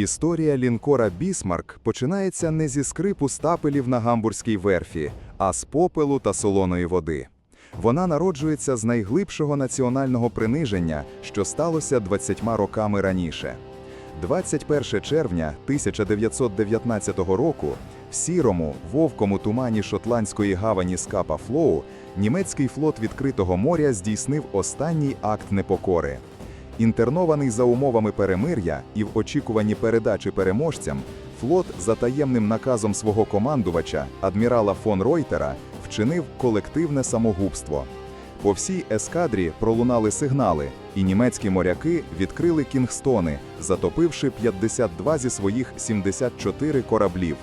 Історія лінкора Бісмарк починається не зі скрипу стапелів на гамбурзькій верфі, а з попелу та солоної води. Вона народжується з найглибшого національного приниження, що сталося 20 роками раніше. 21 червня 1919 року в сірому, вовкому тумані шотландської гавані Скапа Флоу німецький флот відкритого моря здійснив останній акт непокори. Інтернований за умовами перемир'я і в очікуванні передачі переможцям, флот за таємним наказом свого командувача, адмірала фон Ройтера, вчинив колективне самогубство. По всій ескадрі пролунали сигнали, і німецькі моряки відкрили Кінгстони, затопивши 52 зі своїх 74 кораблів.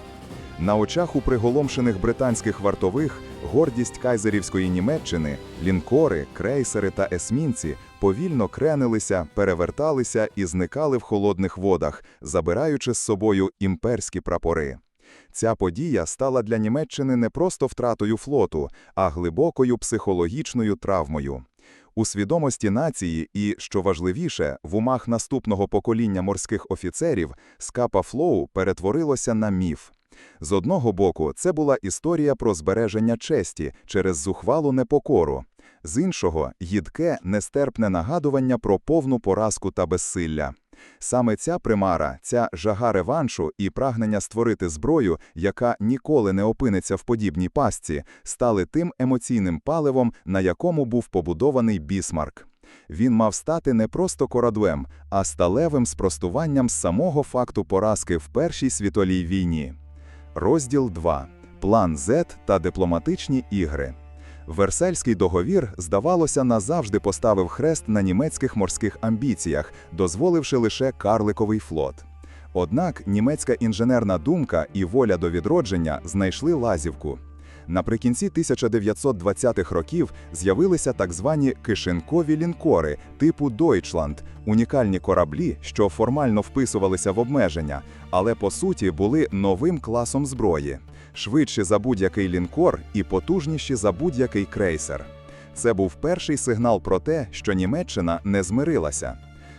На очах у приголомшених британських вартових гордість кайзерівської Німеччини, лінкори, крейсери та есмінці повільно кренилися, переверталися і зникали в холодних водах, забираючи з собою імперські прапори. Ця подія стала для Німеччини не просто втратою флоту, а глибокою психологічною травмою. У свідомості нації і, що важливіше, в умах наступного покоління морських офіцерів Скапа Флоу перетворилося на міф. З одного боку, це була історія про збереження честі через зухвалу непокору. З іншого їдке, нестерпне нагадування про повну поразку та безсилля. Саме ця примара, ця жага реваншу і прагнення створити зброю, яка ніколи не опиниться в подібній пастці, стали тим емоційним паливом, на якому був побудований бісмарк. Він мав стати не просто кораблем, а сталевим спростуванням самого факту поразки в Першій світовій війні. Розділ 2. План Z та дипломатичні ігри. Версальський договір, здавалося, назавжди поставив хрест на німецьких морських амбіціях, дозволивши лише карликовий флот. Однак німецька інженерна думка і воля до відродження знайшли лазівку. Наприкінці 1920-х років з'явилися так звані кишенькові лінкори типу Deutschland, унікальні кораблі, що формально вписувалися в обмеження, але по суті були новим класом зброї, швидші за будь-який лінкор і потужніші за будь-який крейсер. Це був перший сигнал про те, що Німеччина не змирилася.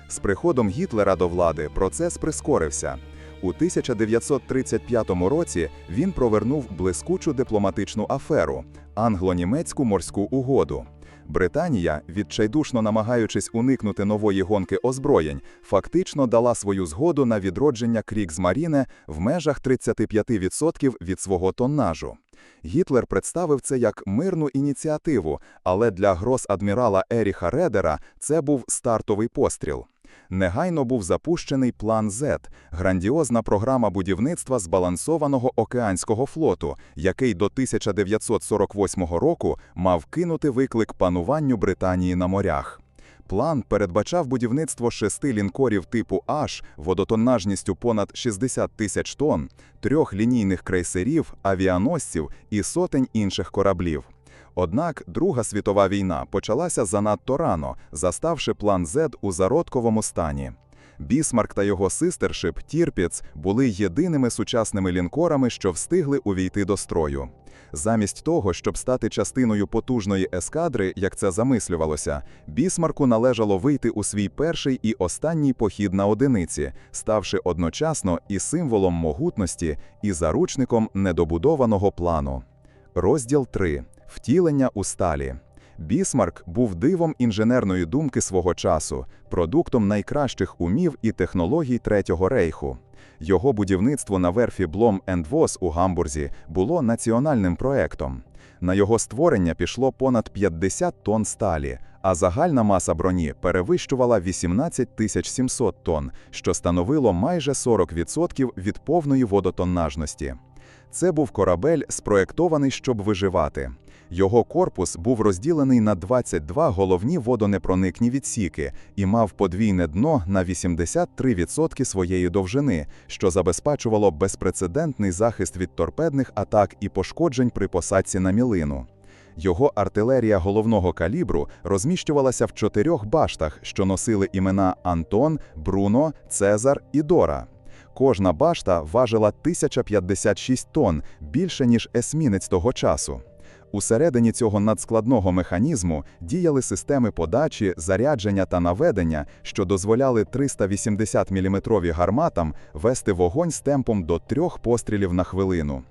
З приходом Гітлера до влади процес прискорився. У 1935 році він провернув блискучу дипломатичну аферу англо-німецьку морську угоду. Британія, відчайдушно намагаючись уникнути нової гонки озброєнь, фактично дала свою згоду на відродження Кріксмаріне в межах 35% від свого тоннажу. Гітлер представив це як мирну ініціативу, але для грос-адмірала Еріха Редера це був стартовий постріл. Негайно був запущений план Z – грандіозна програма будівництва збалансованого океанського флоту, який до 1948 року мав кинути виклик пануванню Британії на морях. План передбачав будівництво шести лінкорів типу H водотоннажністю понад 60 тисяч тонн, трьох лінійних крейсерів, авіаносців і сотень інших кораблів. Однак Друга світова війна почалася занадто рано, заставши план Z у зародковому стані. Бісмарк та його систершип Тірпіц були єдиними сучасними лінкорами, що встигли увійти до строю. Замість того, щоб стати частиною потужної ескадри, як це замислювалося, бісмарку належало вийти у свій перший і останній похід на одиниці, ставши одночасно і символом могутності, і заручником недобудованого плану. Розділ 3. Втілення у сталі. Бісмарк був дивом інженерної думки свого часу, продуктом найкращих умів і технологій Третього рейху. Його будівництво на верфі Блом Вос у Гамбурзі було національним проектом. На його створення пішло понад 50 тонн сталі, а загальна маса броні перевищувала 18 700 тонн, що становило майже 40% від повної водотоннажності. Це був корабель, спроектований, щоб виживати. Його корпус був розділений на 22 головні водонепроникні відсіки і мав подвійне дно на 83% своєї довжини, що забезпечувало безпрецедентний захист від торпедних атак і пошкоджень при посадці на мілину. Його артилерія головного калібру розміщувалася в чотирьох баштах, що носили імена Антон, Бруно, Цезар і Дора. Кожна башта важила 1056 тонн, більше ніж есмінець того часу. Усередині цього надскладного механізму діяли системи подачі, зарядження та наведення, що дозволяли 380 мм гарматам вести вогонь з темпом до трьох пострілів на хвилину.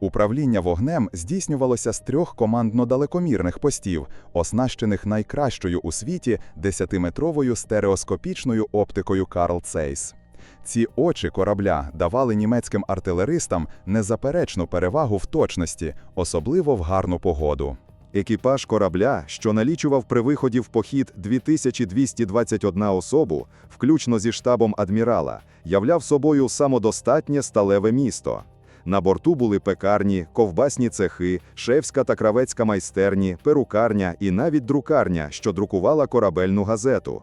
Управління вогнем здійснювалося з трьох командно-далекомірних постів, оснащених найкращою у світі 10-метровою стереоскопічною оптикою Карл Цейс. Ці очі корабля давали німецьким артилеристам незаперечну перевагу в точності, особливо в гарну погоду. Екіпаж корабля, що налічував при виході в похід 2221 особу, включно зі штабом адмірала, являв собою самодостатнє сталеве місто. На борту були пекарні, ковбасні цехи, шефська та кравецька майстерні, перукарня і навіть друкарня, що друкувала корабельну газету.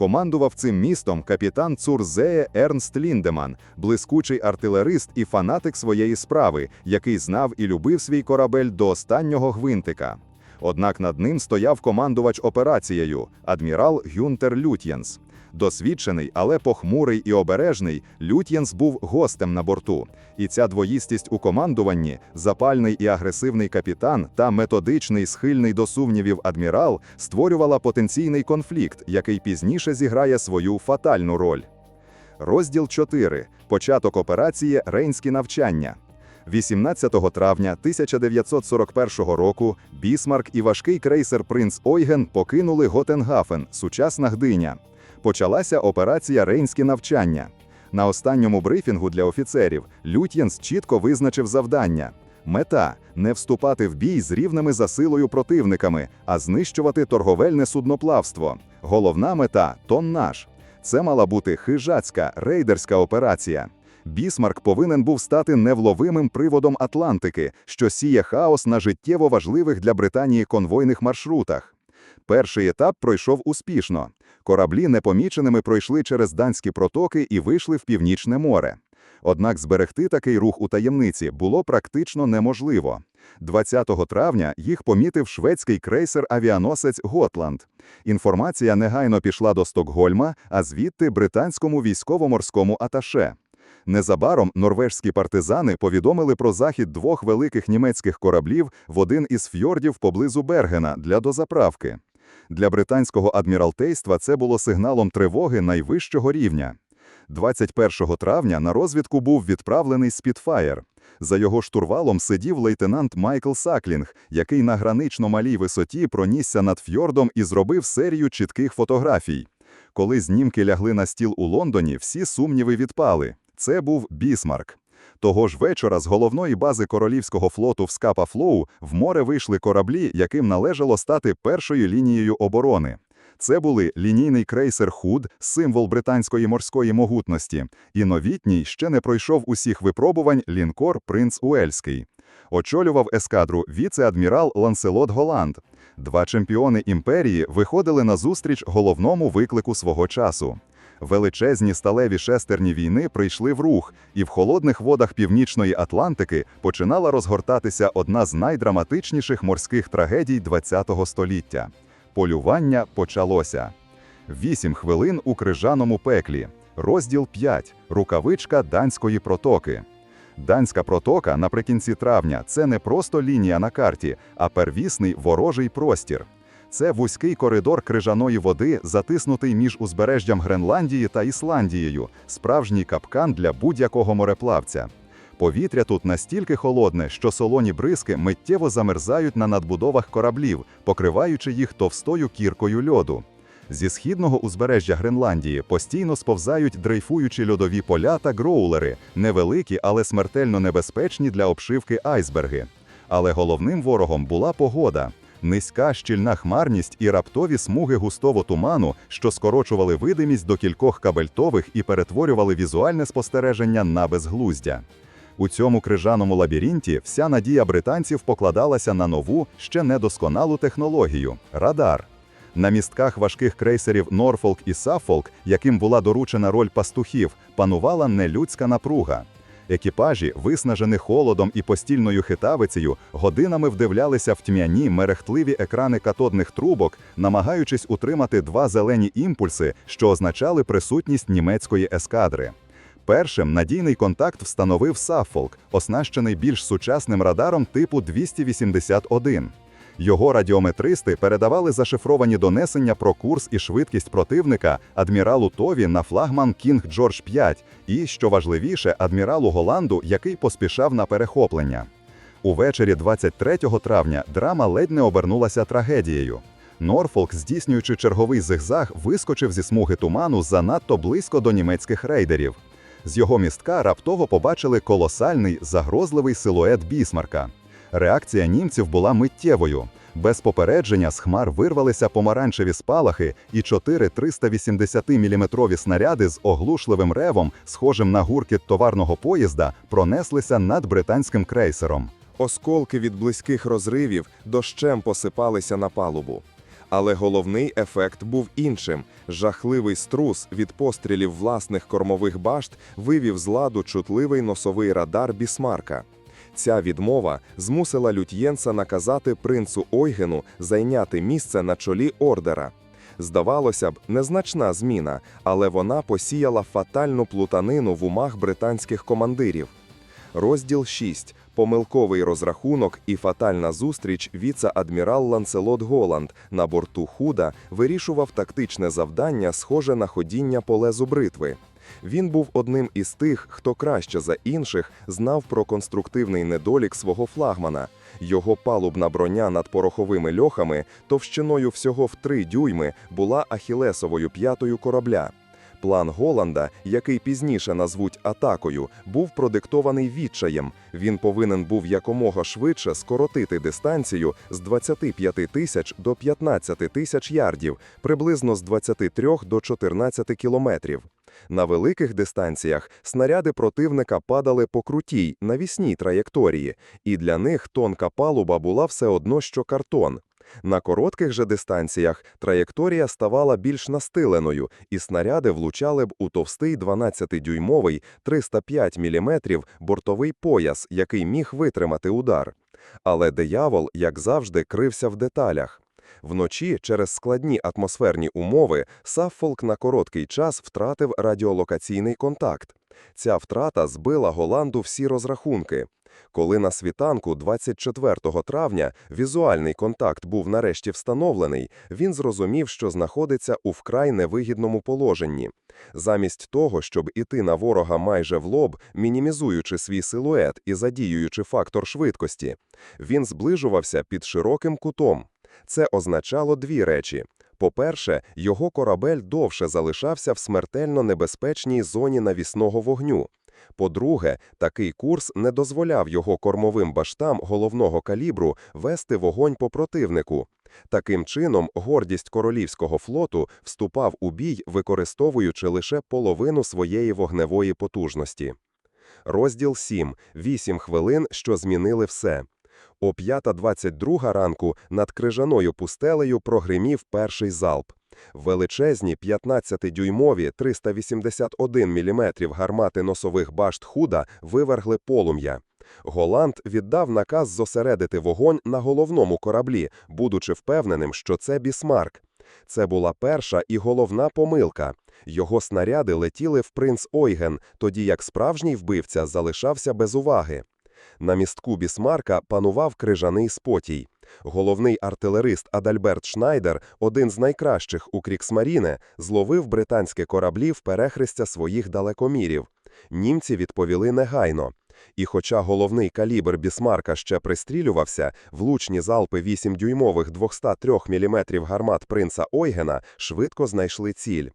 Командував цим містом капітан Цурзеє Ернст Ліндеман, блискучий артилерист і фанатик своєї справи, який знав і любив свій корабель до останнього гвинтика. Однак над ним стояв командувач операцією, адмірал Гюнтер Лютєнс. Досвідчений, але похмурий і обережний, Лютєнс був гостем на борту. І ця двоїстість у командуванні, запальний і агресивний капітан та методичний, схильний до сумнівів адмірал створювала потенційний конфлікт, який пізніше зіграє свою фатальну роль. Розділ 4. Початок операції Рейнські навчання. 18 травня 1941 року Бісмарк і важкий крейсер Принц Ойген покинули Готенгафен, сучасна Гдиня. Почалася операція Рейнські навчання. На останньому брифінгу для офіцерів Лютєнс чітко визначив завдання. Мета не вступати в бій з рівними за силою противниками, а знищувати торговельне судноплавство. Головна мета тоннаж. Це мала бути хижацька рейдерська операція. Бісмарк повинен був стати невловимим приводом Атлантики, що сіє хаос на життєво важливих для Британії конвойних маршрутах. Перший етап пройшов успішно. Кораблі непоміченими пройшли через данські протоки і вийшли в північне море. Однак зберегти такий рух у таємниці було практично неможливо. 20 травня їх помітив шведський крейсер-авіаносець Готланд. Інформація негайно пішла до Стокгольма, а звідти британському військово-морському аташе. Незабаром норвежські партизани повідомили про захід двох великих німецьких кораблів в один із фьордів поблизу Бергена для дозаправки. Для британського адміралтейства це було сигналом тривоги найвищого рівня. 21 травня на розвідку був відправлений Спітфаєр. За його штурвалом сидів лейтенант Майкл Саклінг, який на гранично малій висоті пронісся над фьордом і зробив серію чітких фотографій. Коли знімки лягли на стіл у Лондоні, всі сумніви відпали. Це був Бісмарк. Того ж вечора з головної бази королівського флоту в Скапа Флоу в море вийшли кораблі, яким належало стати першою лінією оборони. Це були лінійний крейсер Худ, символ британської морської могутності, і новітній ще не пройшов усіх випробувань лінкор Принц Уельський. Очолював ескадру віце-адмірал Ланселот Голланд. Два чемпіони імперії виходили на зустріч головному виклику свого часу. Величезні сталеві шестерні війни прийшли в рух, і в холодних водах Північної Атлантики починала розгортатися одна з найдраматичніших морських трагедій ХХ століття. Полювання почалося. Вісім хвилин у крижаному пеклі. Розділ 5. Рукавичка Данської протоки. Данська протока наприкінці травня це не просто лінія на карті, а первісний ворожий простір. Це вузький коридор крижаної води, затиснутий між узбережжям Гренландії та Ісландією, справжній капкан для будь-якого мореплавця. Повітря тут настільки холодне, що солоні бризки миттєво замерзають на надбудовах кораблів, покриваючи їх товстою кіркою льоду. Зі східного узбережжя Гренландії постійно сповзають дрейфуючі льодові поля та гроулери, невеликі, але смертельно небезпечні для обшивки айсберги. Але головним ворогом була погода. Низька щільна хмарність і раптові смуги густого туману, що скорочували видимість до кількох кабельтових і перетворювали візуальне спостереження на безглуздя. У цьому крижаному лабіринті вся надія британців покладалася на нову, ще недосконалу технологію радар. На містках важких крейсерів Норфолк і Саффолк, яким була доручена роль пастухів, панувала нелюдська напруга. Екіпажі, виснажені холодом і постільною хитавицею, годинами вдивлялися в тьмяні мерехтливі екрани катодних трубок, намагаючись утримати два зелені імпульси, що означали присутність німецької ескадри. Першим надійний контакт встановив Саффолк, оснащений більш сучасним радаром типу 281. Його радіометристи передавали зашифровані донесення про курс і швидкість противника адміралу Тові на флагман Кінг Джордж 5 і, що важливіше, адміралу Голланду, який поспішав на перехоплення. Увечері 23 травня драма ледь не обернулася трагедією. Норфолк, здійснюючи черговий зигзаг, вискочив зі смуги туману занадто близько до німецьких рейдерів. З його містка раптово побачили колосальний загрозливий силует бісмарка. Реакція німців була миттєвою. Без попередження з хмар вирвалися помаранчеві спалахи, і чотири 380-мм снаряди з оглушливим ревом, схожим на гуркіт товарного поїзда, пронеслися над британським крейсером. Осколки від близьких розривів дощем посипалися на палубу. Але головний ефект був іншим. Жахливий струс від пострілів власних кормових башт вивів з ладу чутливий носовий радар Бісмарка. Ця відмова змусила Лютєнса наказати принцу Ойгену зайняти місце на чолі ордера. Здавалося б, незначна зміна, але вона посіяла фатальну плутанину в умах британських командирів. Розділ 6. Помилковий розрахунок і фатальна зустріч віце-адмірал Ланцелот Голланд на борту Худа вирішував тактичне завдання, схоже на ходіння по лезу бритви. Він був одним із тих, хто краще за інших знав про конструктивний недолік свого флагмана. Його палубна броня над пороховими льохами товщиною всього в три дюйми була ахілесовою п'ятою корабля. План Голланда, який пізніше назвуть атакою, був продиктований відчаєм. Він повинен був якомога швидше скоротити дистанцію з 25 тисяч до 15 тисяч ярдів, приблизно з 23 до 14 кілометрів. На великих дистанціях снаряди противника падали по крутій, навісній траєкторії, і для них тонка палуба була все одно, що картон. На коротких же дистанціях траєкторія ставала більш настиленою, і снаряди влучали б у товстий 12-дюймовий 305 мм бортовий пояс, який міг витримати удар. Але диявол, як завжди, крився в деталях. Вночі, через складні атмосферні умови, Саффолк на короткий час втратив радіолокаційний контакт. Ця втрата збила Голланду всі розрахунки. Коли на світанку 24 травня візуальний контакт був нарешті встановлений, він зрозумів, що знаходиться у вкрай невигідному положенні. Замість того, щоб іти на ворога майже в лоб, мінімізуючи свій силует і задіюючи фактор швидкості, він зближувався під широким кутом. Це означало дві речі. По-перше, його корабель довше залишався в смертельно небезпечній зоні навісного вогню. По-друге, такий курс не дозволяв його кормовим баштам головного калібру вести вогонь по противнику. Таким чином, гордість королівського флоту вступав у бій, використовуючи лише половину своєї вогневої потужності. Розділ 7. Вісім хвилин, що змінили все. О 5.22 ранку над крижаною пустелею прогримів перший залп. Величезні 15-дюймові 381 мм гармати носових башт худа вивергли полум'я. Голланд віддав наказ зосередити вогонь на головному кораблі, будучи впевненим, що це бісмарк. Це була перша і головна помилка. Його снаряди летіли в принц Ойген, тоді як справжній вбивця залишався без уваги. На містку Бісмарка панував крижаний спотій. Головний артилерист Адальберт Шнайдер, один з найкращих у Кріксмаріне, зловив британське кораблі в перехрестя своїх далекомірів. Німці відповіли негайно. І хоча головний калібр Бісмарка ще пристрілювався, влучні залпи 8-дюймових 203 мм гармат принца Ойгена швидко знайшли ціль.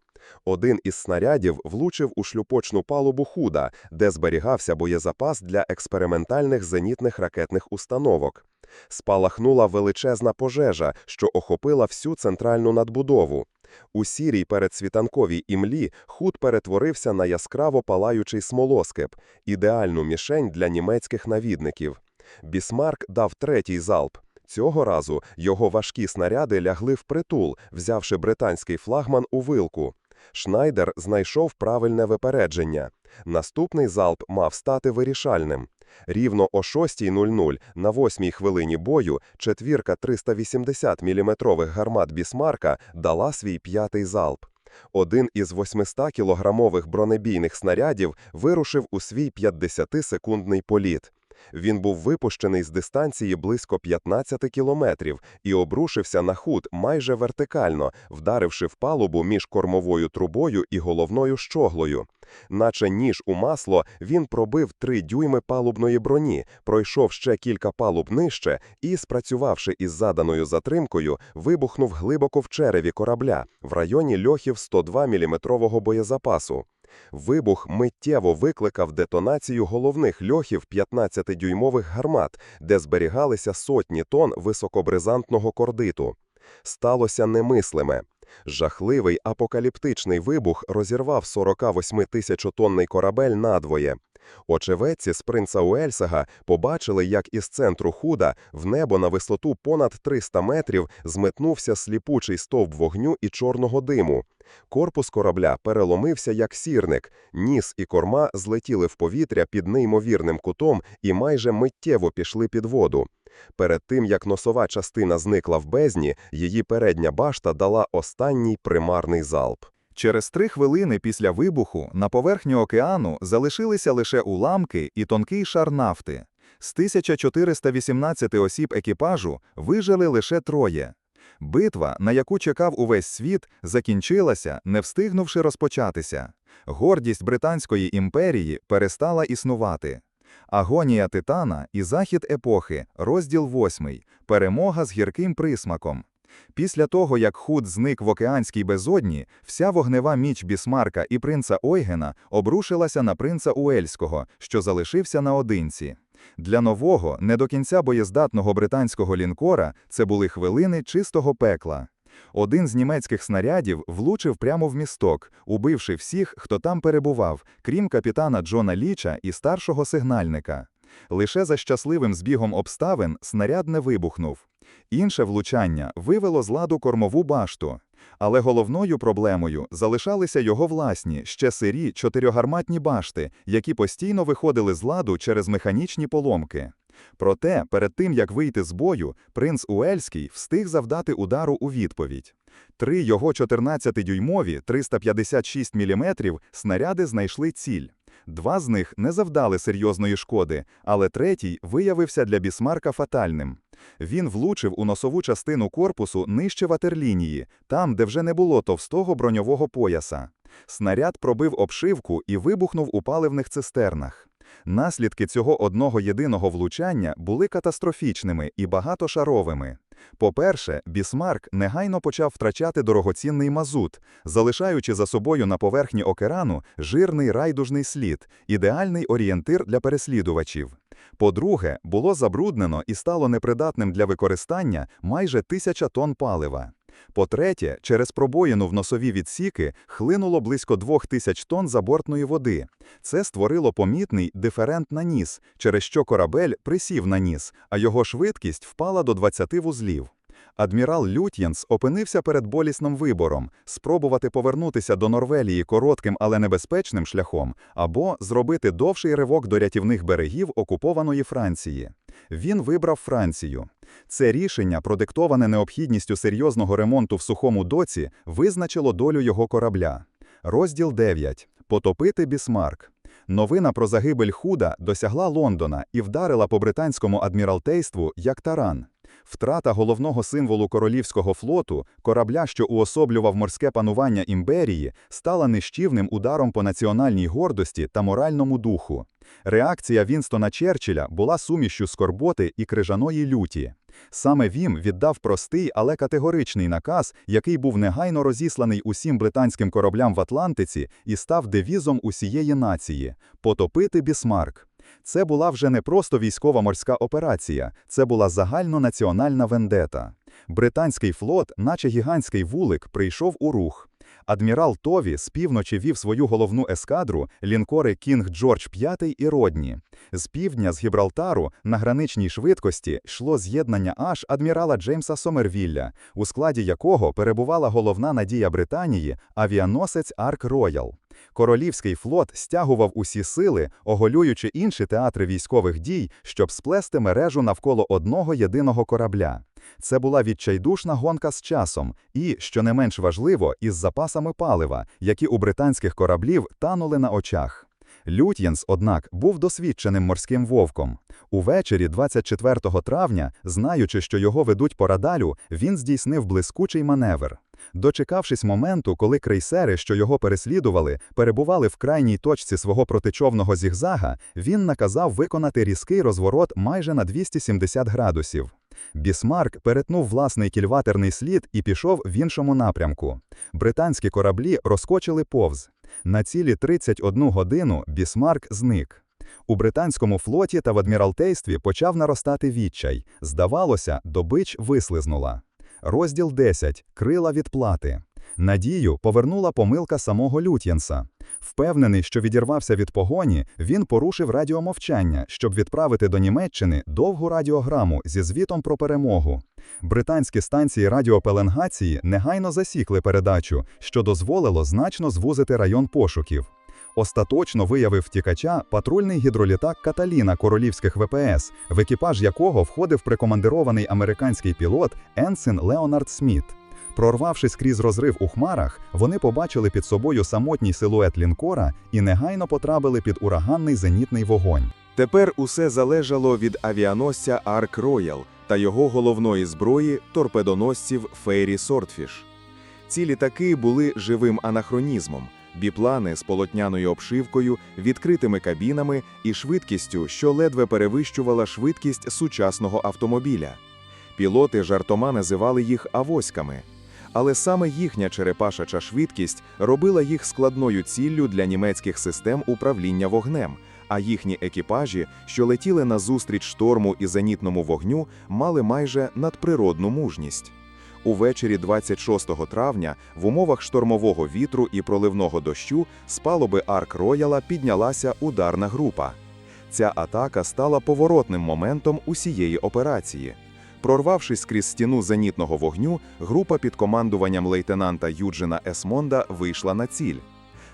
Один із снарядів влучив у шлюпочну палубу худа, де зберігався боєзапас для експериментальних зенітних ракетних установок. Спалахнула величезна пожежа, що охопила всю центральну надбудову. У сірій передсвітанковій імлі худ перетворився на яскраво палаючий смолоскип, ідеальну мішень для німецьких навідників. Бісмарк дав третій залп. Цього разу його важкі снаряди лягли впритул, взявши британський флагман у вилку. Шнайдер знайшов правильне випередження. Наступний залп мав стати вирішальним. Рівно о 6.00 на 8-й хвилині бою четвірка 380 мм гармат Бісмарка дала свій п'ятий залп. Один із 800-кілограмових бронебійних снарядів вирушив у свій 50-секундний політ. Він був випущений з дистанції близько 15 кілометрів і обрушився на худ майже вертикально, вдаривши в палубу між кормовою трубою і головною щоглою. Наче ніж у масло, він пробив три дюйми палубної броні, пройшов ще кілька палуб нижче і, спрацювавши із заданою затримкою, вибухнув глибоко в череві корабля в районі льохів 102 мм боєзапасу. Вибух миттєво викликав детонацію головних льохів 15-дюймових гармат, де зберігалися сотні тонн високобризантного кордиту. Сталося немислиме. Жахливий апокаліптичний вибух розірвав 48-тисячотонний корабель надвоє. Очевидці з принца Уельсага побачили, як із центру худа в небо на висоту понад 300 метрів зметнувся сліпучий стовп вогню і чорного диму. Корпус корабля переломився як сірник, ніс і корма злетіли в повітря під неймовірним кутом і майже миттєво пішли під воду. Перед тим, як носова частина зникла в бездні, її передня башта дала останній примарний залп. Через три хвилини після вибуху на поверхні океану залишилися лише уламки і тонкий шар нафти. З 1418 осіб екіпажу вижили лише троє. Битва, на яку чекав увесь світ, закінчилася, не встигнувши розпочатися. Гордість Британської імперії перестала існувати. Агонія Титана і захід епохи, розділ 8. Перемога з гірким присмаком. Після того, як худ зник в океанській безодні, вся вогнева міч Бісмарка і принца Ойгена обрушилася на принца Уельського, що залишився наодинці. Для нового, не до кінця боєздатного британського лінкора це були хвилини чистого пекла. Один з німецьких снарядів влучив прямо в місток, убивши всіх, хто там перебував, крім капітана Джона Ліча і старшого сигнальника. Лише за щасливим збігом обставин снаряд не вибухнув. Інше влучання вивело з ладу кормову башту. Але головною проблемою залишалися його власні, ще сирі чотиригарматні башти, які постійно виходили з ладу через механічні поломки. Проте, перед тим як вийти з бою, принц Уельський встиг завдати удару у відповідь. Три його 14-дюймові 356 мм снаряди знайшли ціль. Два з них не завдали серйозної шкоди, але третій виявився для Бісмарка фатальним. Він влучив у носову частину корпусу нижче ватерлінії, там, де вже не було товстого броньового пояса. Снаряд пробив обшивку і вибухнув у паливних цистернах. Наслідки цього одного єдиного влучання були катастрофічними і багатошаровими. По-перше, Бісмарк негайно почав втрачати дорогоцінний мазут, залишаючи за собою на поверхні океану жирний райдужний слід, ідеальний орієнтир для переслідувачів. По-друге, було забруднено і стало непридатним для використання майже тисяча тонн палива. По-третє, через пробоїну в носові відсіки хлинуло близько двох тисяч тонн забортної води. Це створило помітний диферент на ніс, через що корабель присів на ніс, а його швидкість впала до 20 вузлів. Адмірал Лютєнс опинився перед болісним вибором – спробувати повернутися до Норвелії коротким, але небезпечним шляхом, або зробити довший ривок до рятівних берегів окупованої Франції. Він вибрав Францію. Це рішення, продиктоване необхідністю серйозного ремонту в сухому доці, визначило долю його корабля. Розділ 9. Потопити Бісмарк. Новина про загибель Худа досягла Лондона і вдарила по британському адміралтейству як таран. Втрата головного символу королівського флоту, корабля, що уособлював морське панування імперії, стала нищівним ударом по національній гордості та моральному духу. Реакція Вінстона Черчилля була сумішю скорботи і крижаної люті. Саме він віддав простий, але категоричний наказ, який був негайно розісланий усім британським кораблям в Атлантиці і став девізом усієї нації – потопити Бісмарк. Це була вже не просто військова морська операція, це була загальнонаціональна вендета. Британський флот, наче гігантський вулик, прийшов у рух. Адмірал Тові з півночі вів свою головну ескадру лінкори Кінг Джордж V і Родні. З півдня з Гібралтару на граничній швидкості йшло з'єднання аж адмірала Джеймса Сомервілля, у складі якого перебувала головна надія Британії авіаносець Арк Роял. Королівський флот стягував усі сили, оголюючи інші театри військових дій, щоб сплести мережу навколо одного єдиного корабля. Це була відчайдушна гонка з часом і, що не менш важливо, із запасами палива, які у британських кораблів танули на очах. Лютєнс, однак, був досвідченим морським вовком. Увечері 24 травня, знаючи, що його ведуть по радалю, він здійснив блискучий маневр. Дочекавшись моменту, коли крейсери, що його переслідували, перебували в крайній точці свого протичовного зігзага, він наказав виконати різкий розворот майже на 270 градусів. Бісмарк перетнув власний кільватерний слід і пішов в іншому напрямку. Британські кораблі розкочили повз. На цілі 31 годину Бісмарк зник. У британському флоті та в адміралтействі почав наростати відчай. Здавалося, добич вислизнула. Розділ 10. Крила відплати. Надію повернула помилка самого Лютєнса. Впевнений, що відірвався від погоні, він порушив радіомовчання, щоб відправити до Німеччини довгу радіограму зі звітом про перемогу. Британські станції радіопеленгації негайно засікли передачу, що дозволило значно звузити район пошуків. Остаточно виявив втікача патрульний гідролітак Каталіна королівських ВПС, в екіпаж якого входив прикомандирований американський пілот Енсин Леонард Сміт. Прорвавшись крізь розрив у хмарах, вони побачили під собою самотній силует лінкора і негайно потрапили під ураганний зенітний вогонь. Тепер усе залежало від авіаносця Арк Роял та його головної зброї торпедоносців Фейрі Сортфіш. Ці літаки були живим анахронізмом, біплани з полотняною обшивкою, відкритими кабінами і швидкістю, що ледве перевищувала швидкість сучасного автомобіля. Пілоти жартома називали їх авоськами. Але саме їхня черепашача швидкість робила їх складною ціллю для німецьких систем управління вогнем, а їхні екіпажі, що летіли назустріч шторму і зенітному вогню, мали майже надприродну мужність. Увечері 26 травня в умовах штормового вітру і проливного дощу з палуби Арк Рояла піднялася ударна група. Ця атака стала поворотним моментом усієї операції. Прорвавшись крізь стіну зенітного вогню, група під командуванням лейтенанта Юджина Есмонда вийшла на ціль.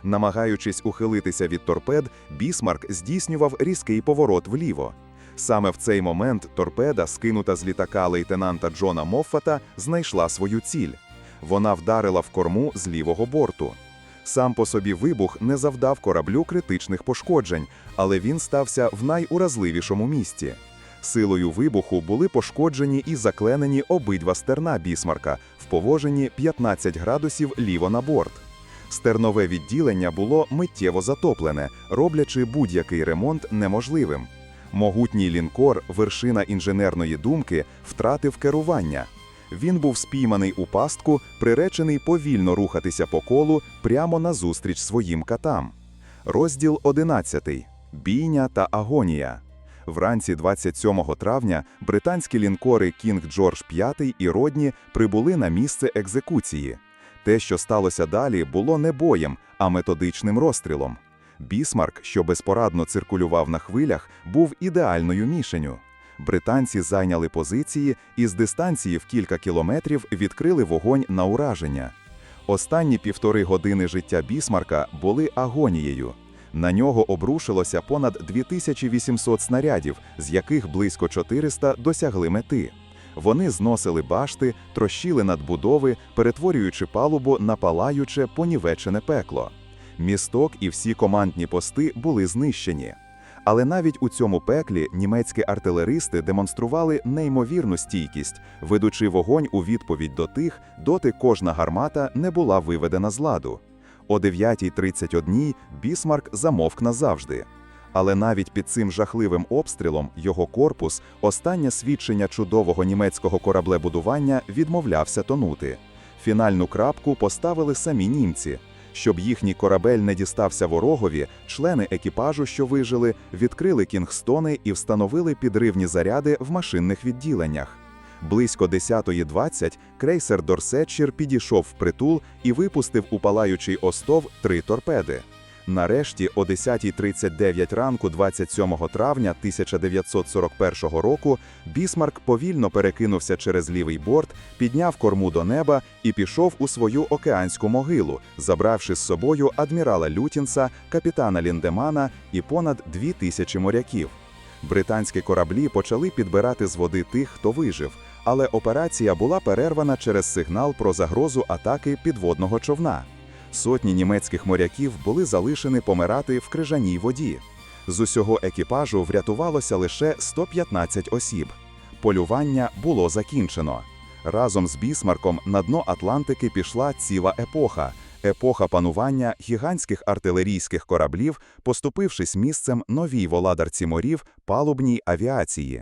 Намагаючись ухилитися від торпед, Бісмарк здійснював різкий поворот вліво. Саме в цей момент торпеда, скинута з літака лейтенанта Джона Моффата, знайшла свою ціль. Вона вдарила в корму з лівого борту. Сам по собі вибух не завдав кораблю критичних пошкоджень, але він стався в найуразливішому місці. Силою вибуху були пошкоджені і закленені обидва стерна Бісмарка в положенні 15 градусів ліво на борт. Стернове відділення було миттєво затоплене, роблячи будь-який ремонт неможливим. Могутній лінкор, вершина інженерної думки, втратив керування. Він був спійманий у пастку, приречений повільно рухатися по колу прямо назустріч своїм катам. Розділ 11. Бійня та агонія. Вранці 27 травня британські лінкори Кінг Джордж V і Родні прибули на місце екзекуції. Те, що сталося далі, було не боєм, а методичним розстрілом. Бісмарк, що безпорадно циркулював на хвилях, був ідеальною мішеню. Британці зайняли позиції і з дистанції в кілька кілометрів відкрили вогонь на ураження. Останні півтори години життя Бісмарка були агонією. На нього обрушилося понад 2800 снарядів, з яких близько 400 досягли мети. Вони зносили башти, трощили надбудови, перетворюючи палубу на палаюче понівечене пекло. Місток і всі командні пости були знищені. Але навіть у цьому пеклі німецькі артилеристи демонстрували неймовірну стійкість, ведучи вогонь у відповідь до тих, доти кожна гармата не була виведена з ладу. О 9.31 Бісмарк замовк назавжди. Але навіть під цим жахливим обстрілом його корпус, останнє свідчення чудового німецького кораблебудування, відмовлявся тонути. Фінальну крапку поставили самі німці. Щоб їхній корабель не дістався ворогові, члени екіпажу, що вижили, відкрили кінгстони і встановили підривні заряди в машинних відділеннях. Близько 10.20 крейсер Дорсетчір підійшов в притул і випустив у палаючий остов три торпеди. Нарешті, о 10.39 ранку 27 травня 1941 року, Бісмарк повільно перекинувся через лівий борт, підняв корму до неба і пішов у свою океанську могилу, забравши з собою адмірала Лютінса, капітана Ліндемана і понад дві тисячі моряків. Британські кораблі почали підбирати з води тих, хто вижив, але операція була перервана через сигнал про загрозу атаки підводного човна. Сотні німецьких моряків були залишені помирати в крижаній воді. З усього екіпажу врятувалося лише 115 осіб. Полювання було закінчено. Разом з Бісмарком на дно Атлантики пішла ціла епоха епоха панування гігантських артилерійських кораблів, поступившись місцем новій володарці морів палубній авіації.